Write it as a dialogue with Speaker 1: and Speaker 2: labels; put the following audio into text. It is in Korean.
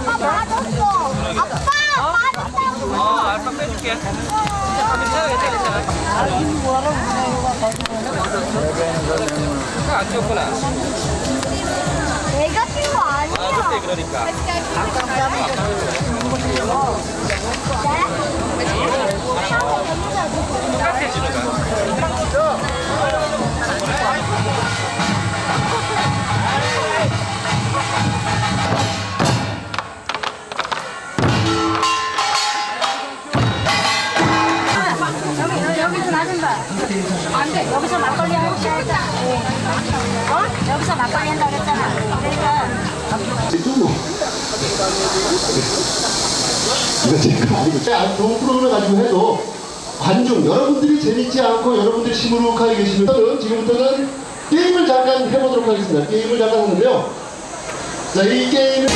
Speaker 1: 맞았어. 아빠 맞았다고.
Speaker 2: 어, 알파 빼줄게. 괜찮아, 괜찮아, 괜찮아. 안 뛰었구나.
Speaker 1: 내가 뛴거
Speaker 2: 아,
Speaker 1: 아니야.
Speaker 2: 그때 그러니까. 똑같아,
Speaker 3: 여기, 여기서 봐. 안 돼. 여기서 막걸리 하고 싶다. 어? 여기서 막걸리 한다고 그랬잖아. 그러니까.
Speaker 4: 또 이거 제가 아니고 아주 좋은 프로그램 가지고 해도 관중 여러분들이 재밌지 않고 여러분들이 시무룩하게 계시면 지금부터는 게임을 잠깐 해보도록 하겠습니다. 게임을 잠깐 하는데요. 자, 이 앞에